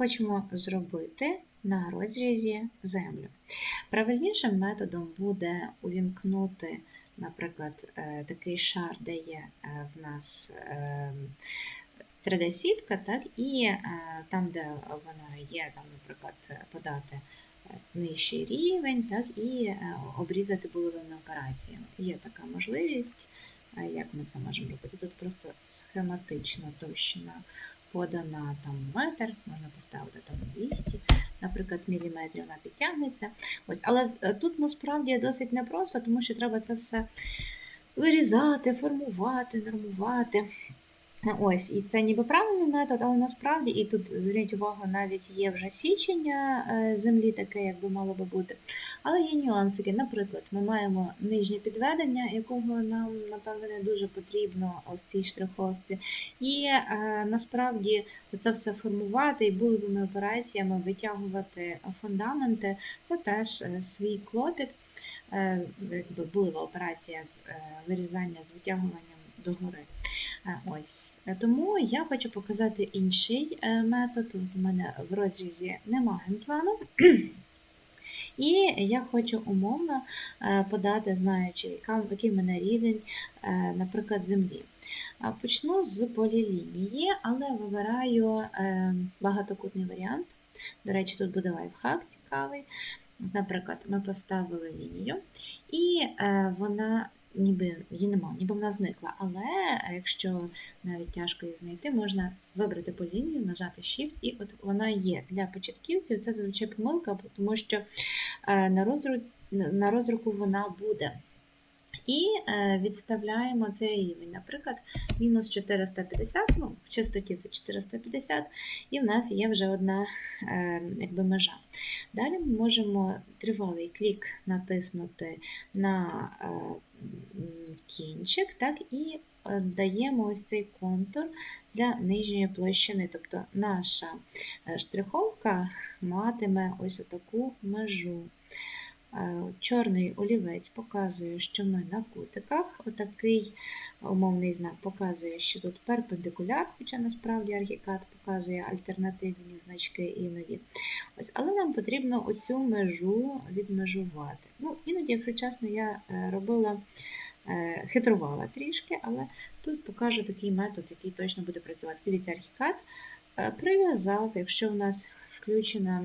хочемо зробити на розрізі землю. Правильнішим методом буде увімкнути, наприклад, е, такий шар, де є е, в нас е, 3D-сітка, так, і е, там, де вона є, там, наприклад, подати е, нижчий рівень, так, і е, обрізати булевими операціями. Є така можливість. Як ми це можемо робити? Тут просто схематично товщина подана там метр, можна поставити там 200, наприклад, міліметрів вона підтягнеться. Ось, але е, тут насправді досить непросто, тому що треба це все вирізати, формувати, нормувати. Ось, і це ніби правильний метод, але насправді, і тут зверніть увагу, навіть є вже січення е, землі, таке, як би мало би бути. Але є нюансики. Наприклад, ми маємо нижнє підведення, якого нам, напевно, не дуже потрібно в цій штриховці. І е, насправді це все формувати і булевими операціями витягувати фундаменти це теж е, свій клопіт. Якби булева операція з вирізання з витягуванням догори. Е, Ось Е, тому я хочу показати інший е, метод. У мене в розрізі немає генплану. І я хочу умовно подати, знаючи, який в мене рівень, наприклад, землі. Почну з полілінії, але вибираю багатокутний варіант. До речі, тут буде лайфхак цікавий. Наприклад, ми поставили лінію, і вона ніби її нема, ніби вона зникла. Але якщо навіть тяжко її знайти, можна вибрати по лінію, нажати Shift, і от вона є. Для початківців це зазвичай помилка, тому що е, на розру- на розруку вона буде. І е, відставляємо цей рівень, наприклад, мінус 450, ну, в частоті це 450, і в нас є вже одна е, якби, межа. Далі ми можемо тривалий клік натиснути на е, кінчик, так, і даємо ось цей контур для нижньої площини. Тобто наша штриховка матиме ось таку межу. Е, Чорний олівець показує, що ми на кутиках. Отакий умовний знак показує, що тут перпендикуляр, хоча насправді архікад показує альтернативні значки іноді. Ось, але нам потрібно оцю межу відмежувати. Ну, іноді, якщо чесно, я е, робила, е, хитрувала трішки, але тут покажу такий метод, який точно буде працювати. Дивіться, архікад прив'язав, якщо у нас включена,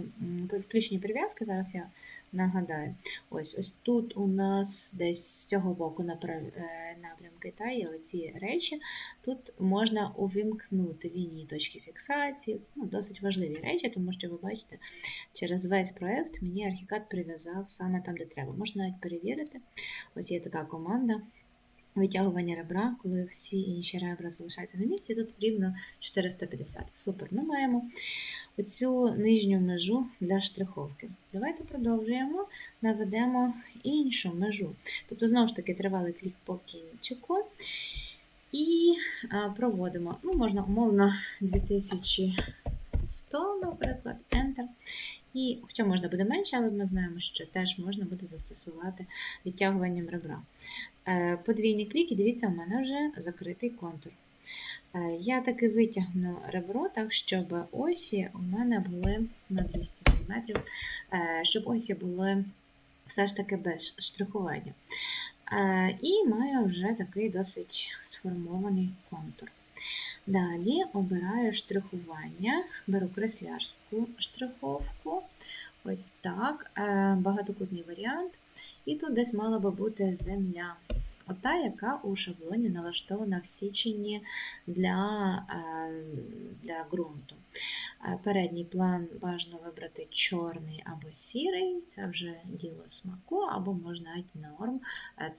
включені прив'язки, зараз я нагадаю. Ось ось тут у нас десь з цього боку е, напрямки та оці речі. Тут можна увімкнути лінії точки фіксації. Ну, досить важливі речі, тому що ви бачите, через весь проєкт мені архікад прив'язав саме там, де треба. Можна навіть перевірити. Ось є така команда. Витягування ребра, коли всі інші ребра залишаються на місці, тут рівно 450. Супер. Ми маємо оцю нижню межу для штриховки. Давайте продовжуємо, наведемо іншу межу. Тобто, знову ж таки, тривалий клік по кінчику. І проводимо, ну, можна умовно 2100, наприклад, Enter. І, хоча можна буде менше, але ми знаємо, що теж можна буде застосувати відтягуванням ребра. Е, Подвійний клік, і дивіться, у мене вже закритий контур. Е, Я таки витягну ребро так, щоб осі у мене були на 200 мм, е, щоб осі були все ж таки без штрихування. І маю вже такий досить сформований контур. Далі обираю штрихування, беру креслярську штриховку, ось так, е, багатокутний варіант. І тут десь мала би бути земля. Ота, яка у шаблоні налаштована в січенні для, е, для ґрунту. Е, Передній план бажано вибрати чорний або сірий, це вже діло смаку, або можна навіть норм.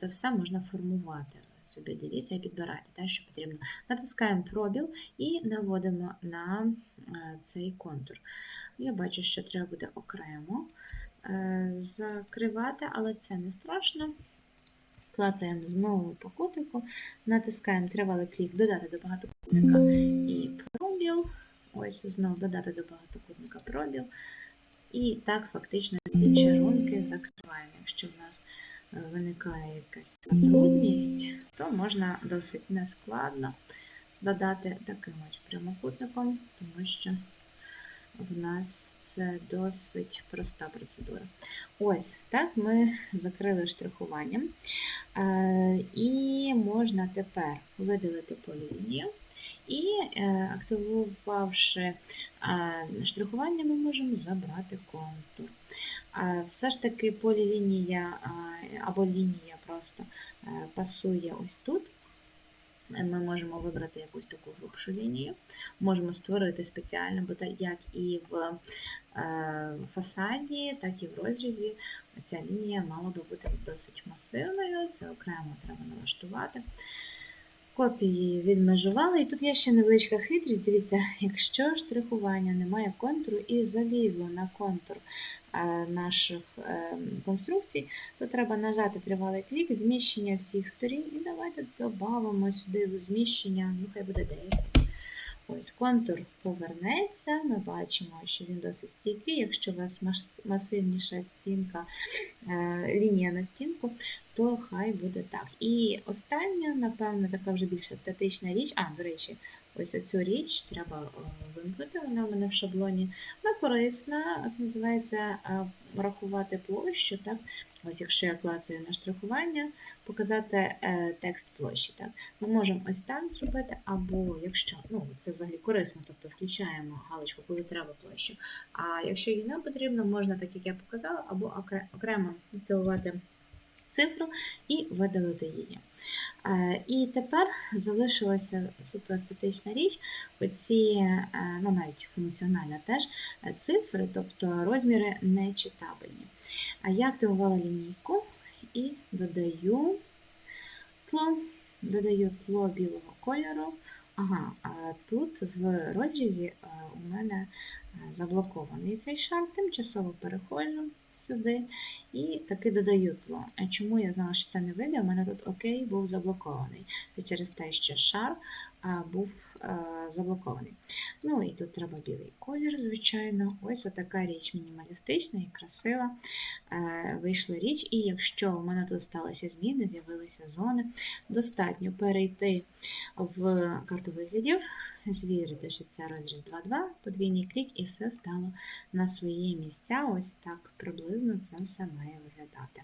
Це все можна формувати. Собі дивіться і підбирайте те, що потрібно. Натискаємо пробіл і наводимо на е, цей контур. Я бачу, що треба буде окремо е, закривати, але це не страшно. Клацаємо знову по кутику, натискаємо тривалий клік додати до багатокутника і пробіл. Ось знову додати до багатокутника пробіл. І так фактично ці чарунки закриваємо. Якщо в нас виникає якась трудність, то можна досить нескладно додати таким ось прямокутником, тому що в нас це досить проста процедура. Ось так ми закрили штрихуванням. Е, І можна тепер видалити полілінію. І е, активувавши е, штрихування, ми можемо забрати контур. Все ж таки полілінія або лінія просто пасує ось тут. Ми можемо вибрати якусь таку грубшу лінію, можемо створити спеціально, бо як і в е, фасаді, так і в розрізі ця лінія мала би бути досить масивною, це окремо треба налаштувати. Копії відмежували, і тут є ще невеличка хитрість. Дивіться, якщо штрихування немає контуру і залізло на контур е, наших е, конструкцій, то треба нажати тривалий клік, зміщення всіх сторін, і давайте додамо сюди зміщення, ну хай буде 10. Ось контур повернеться. Ми бачимо, що він досить стійкий. Якщо у вас масивніша стінка, е, лінія на стінку, то хай буде так. І остання, напевно, така вже більш естетична річ. А, до речі, ось цю річ треба е, вимкнути. Вона у мене в шаблоні. Вона корисна, називається е, рахувати площу. Так? Ось якщо я клацаю на штрихування, показати е, текст площі. Так? Ми можемо ось так зробити, або якщо ну, це взагалі корисно, тобто включаємо галочку, коли треба площу. А якщо її не потрібно, можна, так як я показала, або окре- окремо активувати цифру і видалити її. Е, І тепер залишилася суто естетична річ, оці, е, ну навіть функціональна теж, е, цифри, тобто розміри нечитабельні. Я активувала лінійку і додаю тло, додаю тло білого кольору. Ага, а тут в розрізі е, у мене е, заблокований цей шар, тимчасово переходжу сюди і таки додаю тло. Чому я знала, що це не вийде? У мене тут окей був заблокований. Це через те, що шар був заблокований. Ну і тут треба білий колір, звичайно. Ось така річ мінімалістична і красива. Е, Вийшла річ, і якщо у мене тут сталися зміни, з'явилися зони, достатньо перейти в карту виглядів, звірити, що це розріз 2.2, подвійний клік, і все стало на свої місця. Ось так приблизно це все має виглядати.